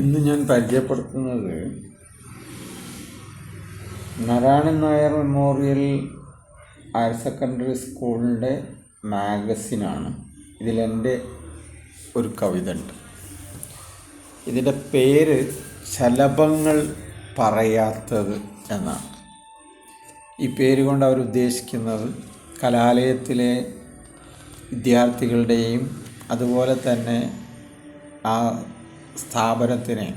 ഇന്ന് ഞാൻ പരിചയപ്പെടുത്തുന്നത് Narayanan Nair memorial higher secondary സ്കൂളിന്റെ മാഗസിനാണ്. ഇതിലെന്റെ ഒരു കവിത ഉണ്ട് ഇതിന്റെ പേര് ശലഭങ്ങൾ പറയാത്തത് എന്നാണ്. ഈ പേര് കൊണ്ട് അവർ ഉദ്ദേശിക്കുന്നത് കലാലയത്തിലെ വിദ്യാർത്ഥികളുടെയും അതുപോലെ തന്നെ ആ സ്ഥാപനത്തിനെ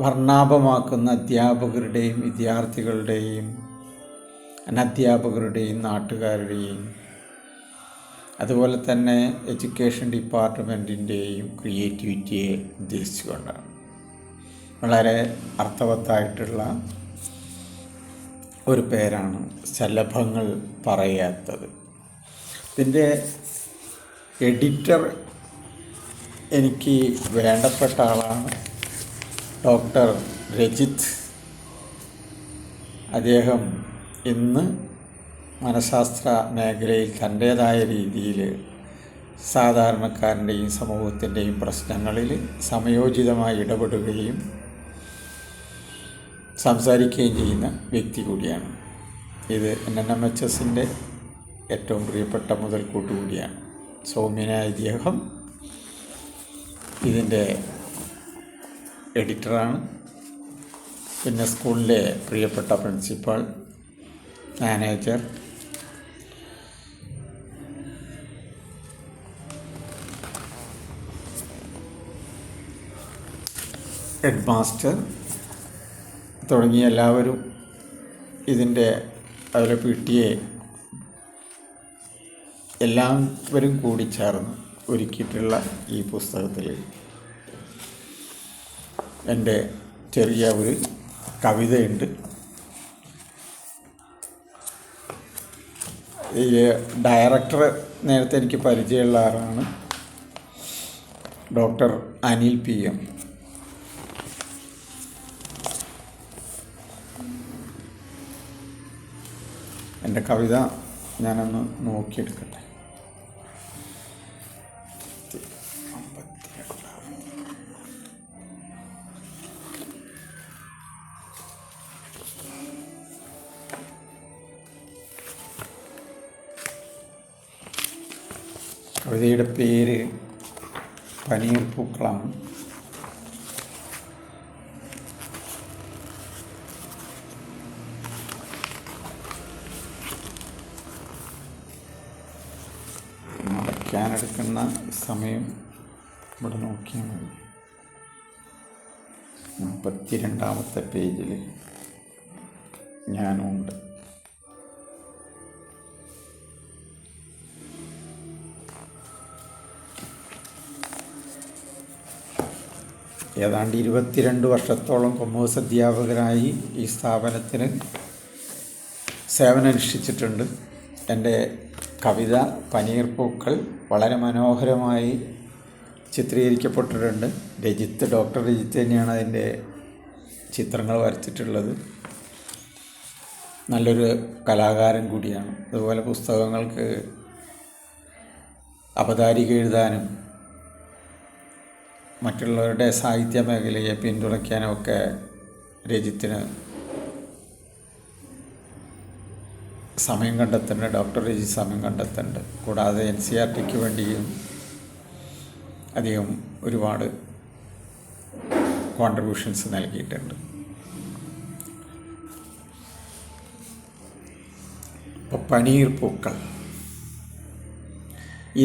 വർണാഭമാക്കുന്ന അധ്യാപകരുടെയും വിദ്യാർത്ഥികളുടെയും അനധ്യാപകരുടെയും നാട്ടുകാരുടെയും അതുപോലെ തന്നെ എഡ്യൂക്കേഷൻ ഡിപ്പാർട്ട്മെന്റിന്റെയും ക്രിയേറ്റിവിറ്റിയെ ഉദ്ദേശിച്ചുകൊണ്ടാണ്. വളരെ അർത്ഥവത്തായിട്ടുള്ള ഒരു പേരാണ് ശലഭങ്ങൾ പറയാത്തത്. ഇതിന്റെ എഡിറ്റർ എനിക്ക് വേണ്ടപ്പെട്ട ആളാണ് ഡോക്ടർ രജിത്ത് അദ്ദേഹം ഇന്ന് മനഃശാസ്ത്ര മേഖലയിൽ തന്റേതായ രീതിയിൽ സാധാരണക്കാരന്റെയും സമൂഹത്തിന്റെയും പ്രശ്നങ്ങളിൽ സമയോചിതമായി ഇടപെടുകയും സംസാരിക്കുകയും ചെയ്യുന്ന വ്യക്തി കൂടിയാണ്. ഇത് എൻ എൻ എം എച്ച് എസിന്റെ ഏറ്റവും പ്രിയപ്പെട്ട മുതൽക്കൂട്ട് കൂടിയാണ്. സൗമ്യനായ ഇദ്ദേഹം ഇതിന്റെ എഡിറ്ററാണ്. പിന്നെ സ്കൂളിലെ പ്രിയപ്പെട്ട പ്രിൻസിപ്പാൾ മാനേജർ. ഹെഡ് മാസ്റ്റർ തുടങ്ങിയ എല്ലാവരും ഇതിന്റെ അവരെ പി ടി എ എല്ലാവരും കൂടി ചേർന്ന്. ഒരുക്കിയിട്ടുള്ള ഈ പുസ്തകത്തിൽ എന്റെ ചെറിയ ഒരു കവിതയുണ്ട്. ഈ ഡയറക്ടർ നേരത്തെ എനിക്ക് പരിചയമുള്ള ആളാണ് ഡോക്ടർ അനിൽ പി എം. എന്റെ കവിത ഞാനൊന്ന് നോക്കിയെടുക്കട്ടെ. കവിതയുടെ പേര് പനീർ പൂക്കളാണ്. മറയ്ക്കാനെടുക്കുന്ന സമയം ഇവിടെ നോക്കിയാൽ മതി. നാൽപ്പത്തി രണ്ടാമത്തെ പേജിൽ ഞാനുണ്ട്. ഏതാണ്ട് ഇരുപത്തിരണ്ട് വർഷത്തോളം കൊമേഴ്സ് അധ്യാപകരായി ഈ സ്ഥാപനത്തിന് സേവനമനുഷ്ഠിച്ചിട്ടുണ്ട് എന്റെ കവിത പനീർ പൂക്കൾ വളരെ മനോഹരമായി ചിത്രീകരിക്കപ്പെട്ടിട്ടുണ്ട്. രജിത്ത് ഡോക്ടർ രജിത്ത് തന്നെയാണ് അതിന്റെ ചിത്രങ്ങൾ വരച്ചിട്ടുള്ളത്. നല്ലൊരു കലാകാരൻ കൂടിയാണ്. അതുപോലെ പുസ്തകങ്ങൾക്ക് അവതാരിക എഴുതാനും മറ്റുള്ളവരുടെ സാഹിത്യ മേഖലയെ പിന്തുണയ്ക്കാനും ഒക്കെ രജിത്തിന് സമയം കണ്ടെത്തേണ്ട ഡോക്ടർ രജി സമയം കണ്ടെത്തേണ്ട കൂടാതെ എൻ സി ആർ ടിക്ക് വേണ്ടിയും അധികം ഒരുപാട് കോൺട്രിബ്യൂഷൻസ് നൽകിയിട്ടുണ്ട്. ഇപ്പോൾ പനീർ പൂക്കൾ.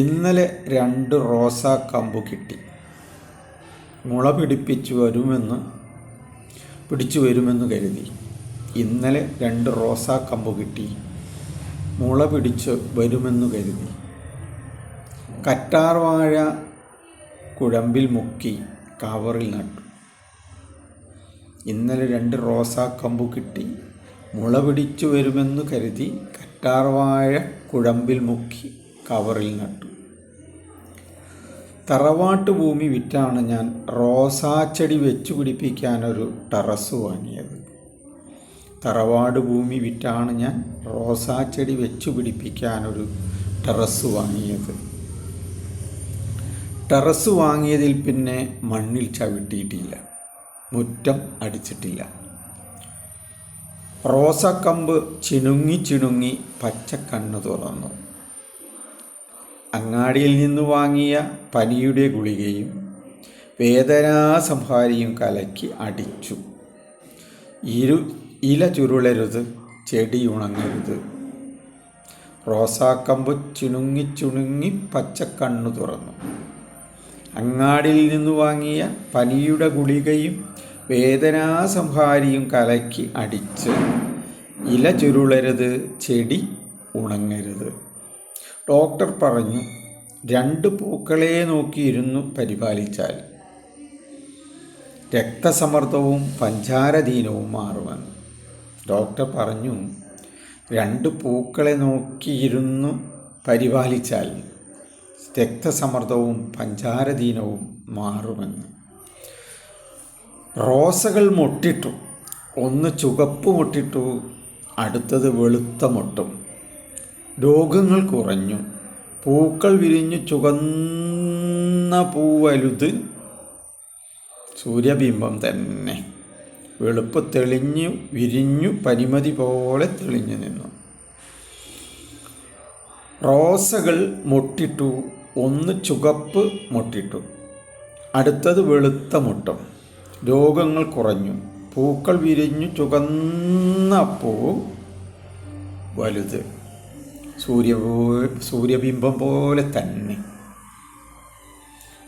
ഇന്നലെ രണ്ട് റോസാ കമ്പു കിട്ടി. മുള പിടിപ്പിച്ചു വരുമെന്ന് പിടിച്ചു വരുമെന്ന് കരുതി. ഇന്നലെ രണ്ട് റോസാ കമ്പു കിട്ടി. മുള പിടിച്ച് വരുമെന്ന് കരുതി. കറ്റാർവാഴ കുഴമ്പിൽ മുക്കി കവറിൽ നട്ടു. ഇന്നലെ രണ്ട് റോസാ കമ്പു കിട്ടി. മുള പിടിച്ചു വരുമെന്ന് കരുതി കറ്റാർവാഴ കുഴമ്പിൽ മുക്കി കവറിൽ നട്ടു. തറവാട്ട് ഭൂമി വിറ്റാണ് ഞാൻ റോസാച്ചെടി വെച്ചു പിടിപ്പിക്കാനൊരു ടെറസ് വാങ്ങിയത്. തറവാട് ഭൂമി വിറ്റാണ് ഞാൻ റോസാച്ചെടി വെച്ചു പിടിപ്പിക്കാനൊരു ടെറസ് വാങ്ങിയത്. ടെറസ് വാങ്ങിയതിൽ പിന്നെ മണ്ണിൽ ചവിട്ടിയിട്ടില്ല. മുറ്റം അടിച്ചിട്ടില്ല. റോസക്കമ്പ് ചിണുങ്ങി ചിണുങ്ങി പച്ചക്കണ്ണ് തുറന്നു. അങ്ങാടിയിൽ നിന്ന് വാങ്ങിയ പനിയുടെ ഗുളികയും വേദനാസംഹാരിയും കലക്കി അടിച്ചു. ഇരു ഇല ചുരുളരുത് ചെടി ഉണങ്ങരുത്. റോസാക്കമ്പ് ചുണുങ്ങി ചുണുങ്ങി പച്ചക്കണ്ണു തുറന്നു. അങ്ങാടിയിൽ നിന്ന് വാങ്ങിയ പനിയുടെ ഗുളികയും വേദനാസംഹാരിയും കലക്കി അടിച്ച് ഇല ചുരുളരുത് ചെടി ഉണങ്ങരുത്. ഡോക്ടർ പറഞ്ഞു രണ്ട് പൂക്കളെ നോക്കിയിരുന്നു പരിപാലിച്ചാൽ. രക്തസമ്മർദ്ദവും പഞ്ചാരധീനവും മാറുമെന്ന്. ഡോക്ടർ പറഞ്ഞു രണ്ട് പൂക്കളെ നോക്കിയിരുന്നു പരിപാലിച്ചാൽ രക്തസമ്മർദ്ദവും പഞ്ചാരദീനവും മാറുമെന്ന്. റോസകൾ മുട്ടിട്ടു ഒന്ന് ചുവപ്പ് മുട്ടിട്ടു അടുത്തത് വെളുത്ത മുട്ടും. രോഗങ്ങൾ കുറഞ്ഞു. പൂക്കൾ വിരിഞ്ഞു ചുവന്ന പൂവലുത് സൂര്യബിംബം തന്നെ. വെളുപ്പ് തെളിഞ്ഞു വിരിഞ്ഞു പരിമതി പോലെ തെളിഞ്ഞു നിന്നു. റോസകൾ മുട്ടിട്ടു ഒന്ന് ചുകപ്പ് മുട്ടിട്ടു. അടുത്തത് വെളുത്ത മുട്ടും. രോഗങ്ങൾ കുറഞ്ഞു. പൂക്കൾ വിരിഞ്ഞു ചുകന്ന പൂ വലുത്. സൂര്യ സൂര്യബിംബം പോലെ തന്നെ.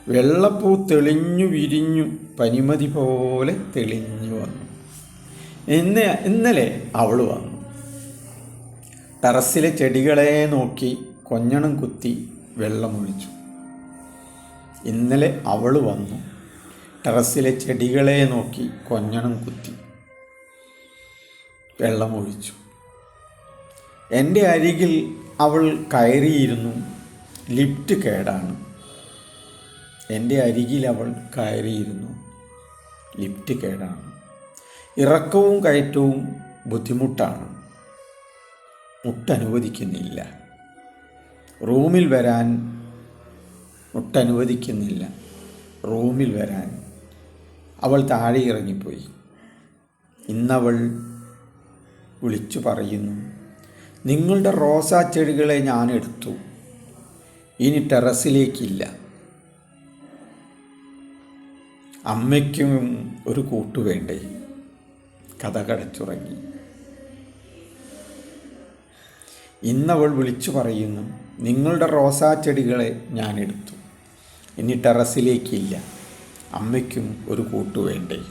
വെള്ളപ്പൂ തെളിഞ്ഞു വിരിഞ്ഞു പനിമതി പോലെ തെളിഞ്ഞു വന്നു. ഇന്ന് ഇന്നലെ അവൾ വന്നു. ടെറസിലെ ചെടികളെ നോക്കി കൊഞ്ഞണം കുത്തി വെള്ളമൊഴിച്ചു ഇന്നലെ അവൾ വന്നു. ടെറസിലെ ചെടികളെ നോക്കി കൊഞ്ഞണം കുത്തി വെള്ളമൊഴിച്ചു എന്റെ അരികിൽ അവൾ കയറിയിരുന്നു. ലിഫ്റ്റ് കേടാണ്. എന്റെ അരികിൽ അവൾ കയറിയിരുന്നു. ലിഫ്റ്റ് കേടാണ്. ഇറക്കവും കയറ്റവും ബുദ്ധിമുട്ടാണ്. മുട്ടനുവദിക്കുന്നില്ല. റൂമിൽ വരാൻ മുട്ടനുവദിക്കുന്നില്ല. റൂമിൽ വരാൻ അവൾ താഴെ ഇറങ്ങിപ്പോയി. ഇന്നവൾ വിളിച്ചു പറയുന്നു നിങ്ങളുടെ റോസാ ചെടികളെ ഞാൻ എടുത്തു. ഇനി ടെറസിലേക്കില്ല. അമ്മയ്ക്കും ഒരു കൂട്ടു വേണ്ടേ കഥ കടച്ചുറങ്ങി. ഇന്നവൾ വിളിച്ചു പറയുന്നു നിങ്ങളുടെ റോസാ ചെടികളെ ഞാൻ എടുത്തു. ഇനി ടെറസിലേക്കില്ല. അമ്മയ്ക്കും ഒരു കൂട്ടു വേണ്ടേ?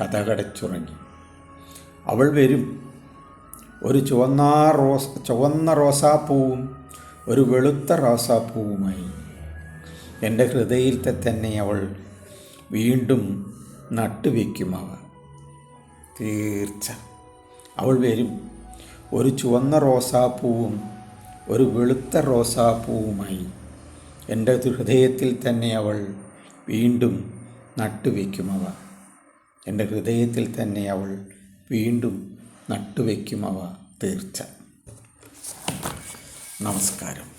കഥ കടച്ചുറങ്ങി. അവൾ വരും. ഒരു ചുവന്ന റോസ് ചുവന്ന റോസാപ്പൂവും ഒരു വെളുത്ത റോസാപ്പൂവുമായി. എന്റെ ഹൃദയത്തെ തന്നെ അവൾ വീണ്ടും നട്ടുവെക്കും അവ തീർച്ച. അവൾ വരും. ഒരു ചുവന്ന റോസാപ്പൂവും ഒരു വെളുത്ത റോസാപ്പൂവുമായി. എന്റെ ഹൃദയത്തിൽ തന്നെ അവൾ വീണ്ടും നട്ടുവെക്കും അവ. എന്റെ ഹൃദയത്തിൽ തന്നെ അവൾ വീണ്ടും നട്ടുവെക്കും അവ. തീർച്ച. നമസ്കാരം.